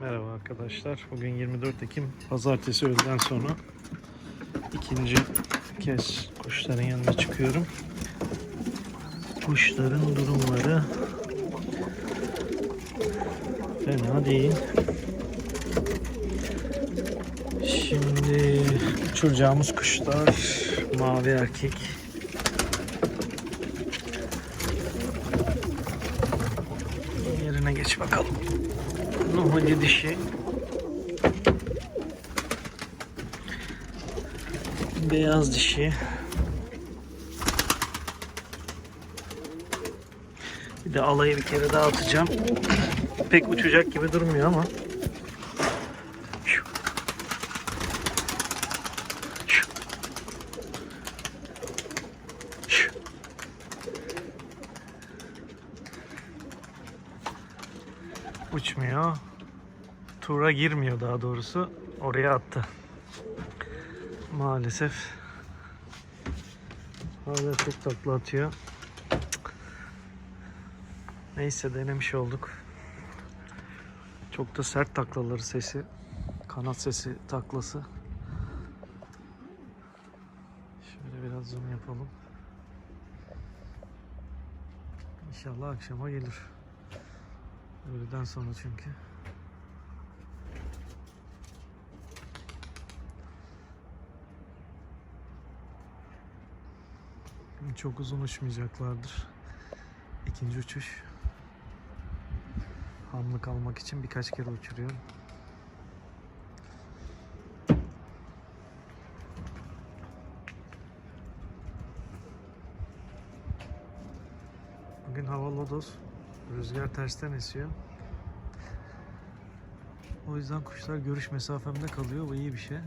Merhaba arkadaşlar. Bugün 24 Ekim Pazartesi öğleden sonra ikinci kez kuşların yanına çıkıyorum. Kuşların durumları fena değil. Şimdi uçuracağımız kuşlar mavi erkek. Yerine geç bakalım. Nuhuli dişi. Beyaz dişi. Bir de alayı bir kere daha atacağım. Pek uçacak gibi durmuyor ama. Uçmuyor. Tura girmiyor daha doğrusu. Oraya attı. Maalesef. Hala çok takla atıyor. Neyse denemiş olduk. Çok da sert taklaları sesi. Kanat sesi taklası. Şöyle biraz zoom yapalım. İnşallah akşama gelir. Öğleden sonra çünkü. Çok uzun uçmayacaklardır. İkinci uçuş. Hamlık almak için birkaç kere uçuruyorum. Bugün hava lodos. Rüzgar tersten esiyor. O yüzden kuşlar görüş mesafemde kalıyor. Bu iyi bir şey.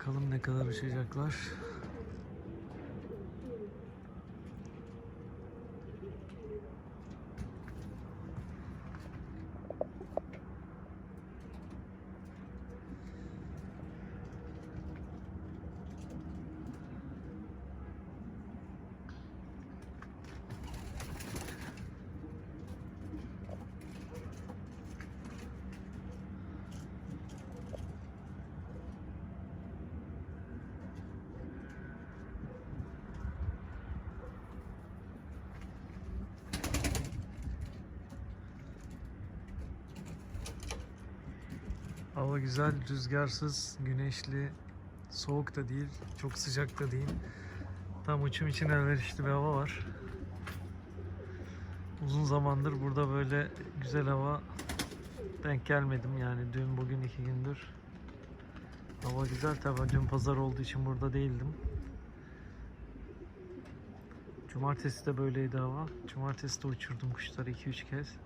Bakalım ne kadar uçacaklar. Hava güzel, rüzgarsız, güneşli, soğuk da değil, çok sıcak da değil. Tam uçum için elverişli bir hava var. Uzun zamandır burada böyle güzel hava denk gelmedim yani dün bugün iki gündür. Hava güzel tabi dün pazar olduğu için burada değildim. Cumartesi de böyleydi hava. Cumartesi de uçurdum kuşları 2-3 kez.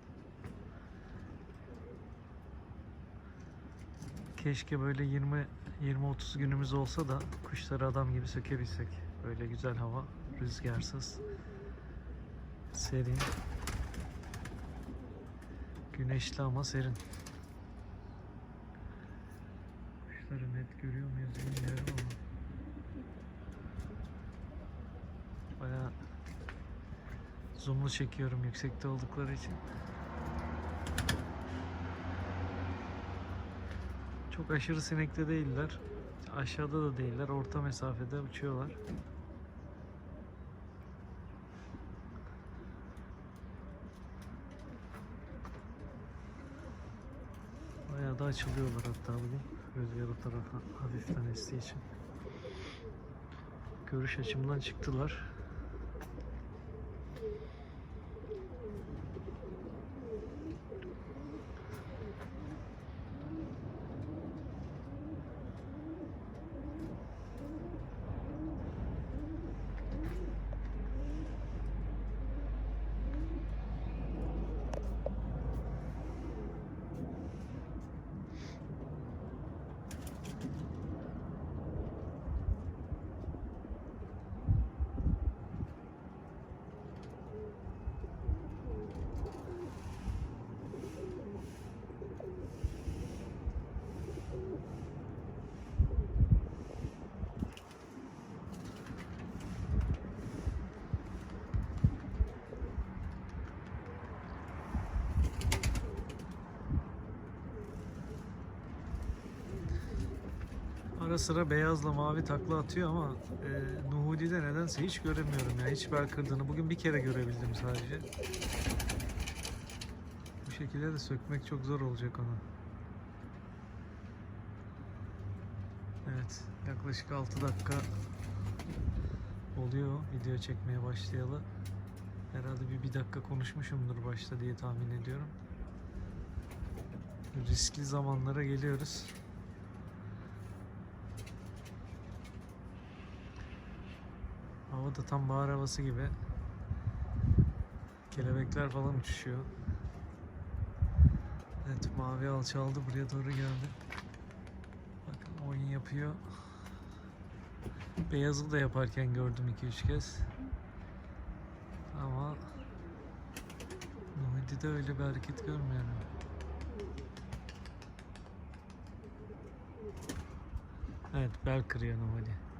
Keşke böyle 20 20-30 günümüz olsa da kuşları adam gibi sökebilsek. Böyle güzel hava, rüzgarsız, serin. Güneşli ama serin. Kuşları net görüyor muyuz bilmiyorum ama. Baya zoomlu çekiyorum yüksekte oldukları için. Çok aşırı sinekte değiller. Aşağıda da değiller. Orta mesafede uçuyorlar. Bayağı da açılıyorlar hatta bugün. Rüzgar o tarafa hafiften estiği için. Görüş açımdan çıktılar. Ara sıra beyazla mavi takla atıyor ama e, Nuhudi'de nedense hiç göremiyorum ya. Hiç bel kırdığını. Bugün bir kere görebildim sadece. Bu şekilde de sökmek çok zor olacak onu. Evet. Yaklaşık 6 dakika oluyor video çekmeye başlayalı. Herhalde bir, bir dakika konuşmuşumdur başta diye tahmin ediyorum. Riskli zamanlara geliyoruz. Hava da tam bahar havası gibi. Kelebekler falan uçuşuyor. Evet mavi alçaldı buraya doğru geldi. Bakın oyun yapıyor. Beyazı da yaparken gördüm 2-3 kez. Ama Nuhidi'de öyle bir hareket görmüyorum. Evet bel kırıyor Nuhidi.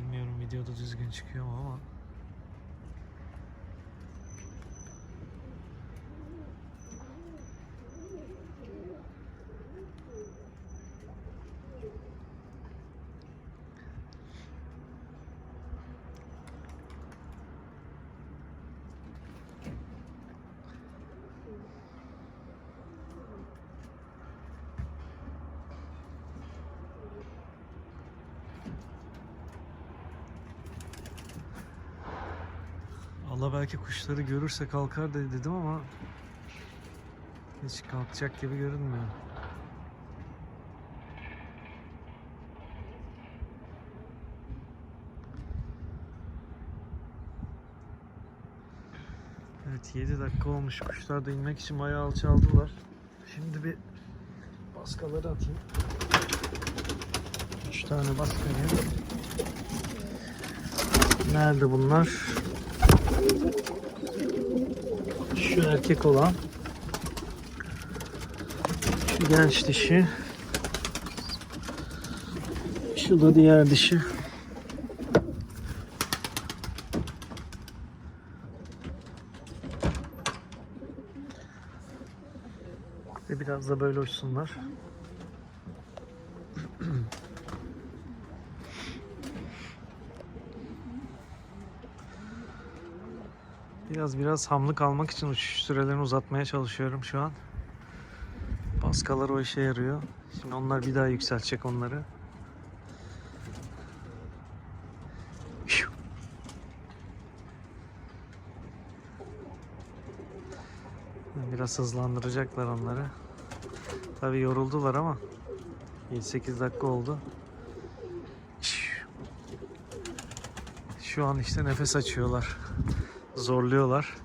Bilmiyorum videoda düzgün çıkıyor mu ama. Allah belki kuşları görürse kalkar de dedim ama hiç kalkacak gibi görünmüyor. Evet 7 dakika olmuş kuşlar da inmek için bayağı alçaldılar. Şimdi bir baskaları atayım. 3 tane baskayı. Nerede bunlar? Şu erkek olan. Şu genç dişi. Şu da diğer dişi. Ve biraz da böyle uçsunlar. Biraz biraz hamlık almak için uçuş sürelerini uzatmaya çalışıyorum şu an. Paskalar o işe yarıyor. Şimdi onlar bir daha yükseltecek onları. Biraz hızlandıracaklar onları. Tabi yoruldular ama 7-8 dakika oldu. Şu an işte nefes açıyorlar zorluyorlar.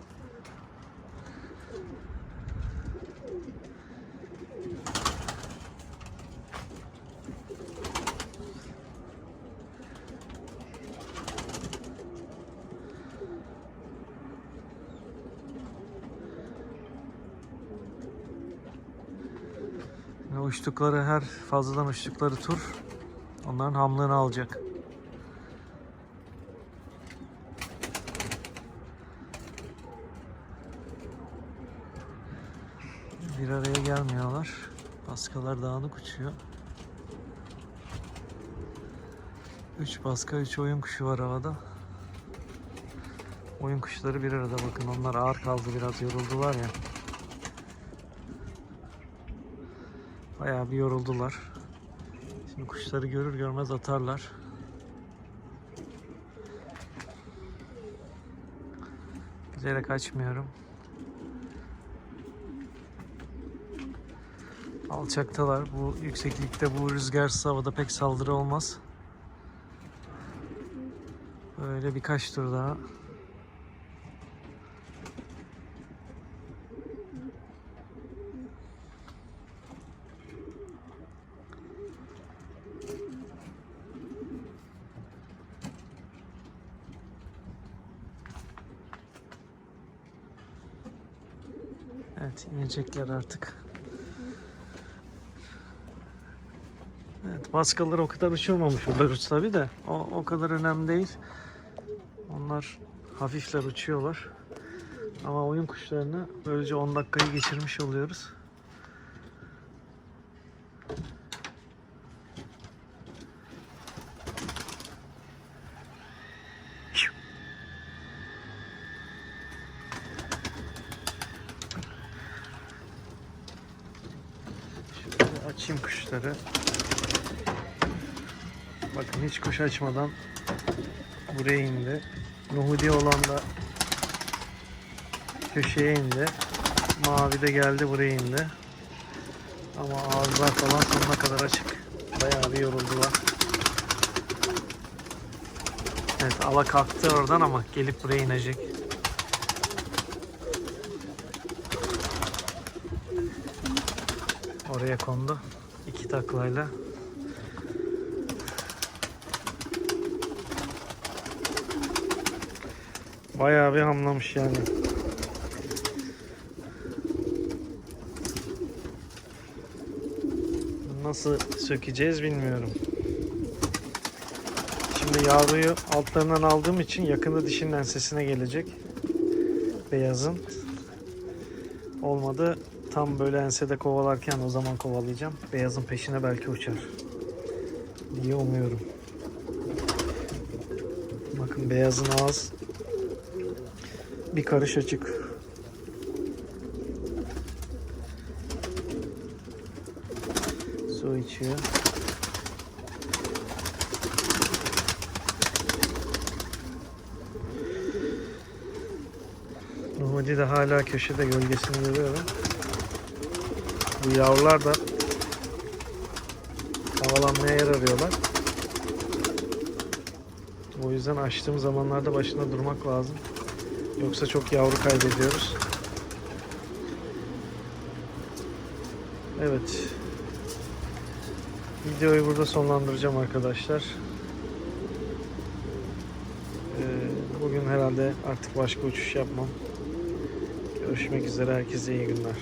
Uçtukları her fazladan uçtukları tur onların hamlığını alacak. Bir araya gelmiyorlar. Baskalar dağınık uçuyor. 3 baska, 3 oyun kuşu var havada. Oyun kuşları bir arada bakın onlar ağır kaldı biraz yoruldular ya. Bayağı bir yoruldular. Şimdi kuşları görür görmez atarlar. Bilerek açmıyorum. Alçaktalar. Bu yükseklikte bu rüzgarsız havada pek saldırı olmaz. Böyle birkaç tur daha. Evet inecekler artık. Baskalar o kadar uçurmamış Belarus tabi de. O, o kadar önemli değil. Onlar hafifler uçuyorlar. Ama oyun kuşlarını böylece 10 dakikayı geçirmiş oluyoruz. Şöyle açayım kuşları. Bakın hiç kuş açmadan buraya indi. Nuhudi olan da köşeye indi. Mavi de geldi buraya indi. Ama ağızlar falan sonuna kadar açık. Bayağı bir yoruldular. Evet ala kalktı oradan ama gelip buraya inecek. Oraya kondu. İki taklayla. Bayağı bir hamlamış yani. Nasıl sökeceğiz bilmiyorum. Şimdi yavruyu altlarından aldığım için yakında dişinin ensesine gelecek. Beyazın. Olmadı tam böyle ensede kovalarken o zaman kovalayacağım. Beyazın peşine belki uçar. Diye umuyorum. Bakın beyazın ağız bir karış açık. Su içiyor. Nuhudi de hala köşede gölgesini görüyorum. Bu yavrular da havalanmaya yer arıyorlar. O yüzden açtığım zamanlarda başında durmak lazım. Yoksa çok yavru kaybediyoruz. Evet. Videoyu burada sonlandıracağım arkadaşlar. Ee, Bugün herhalde artık başka uçuş yapmam. Görüşmek üzere. Herkese iyi günler.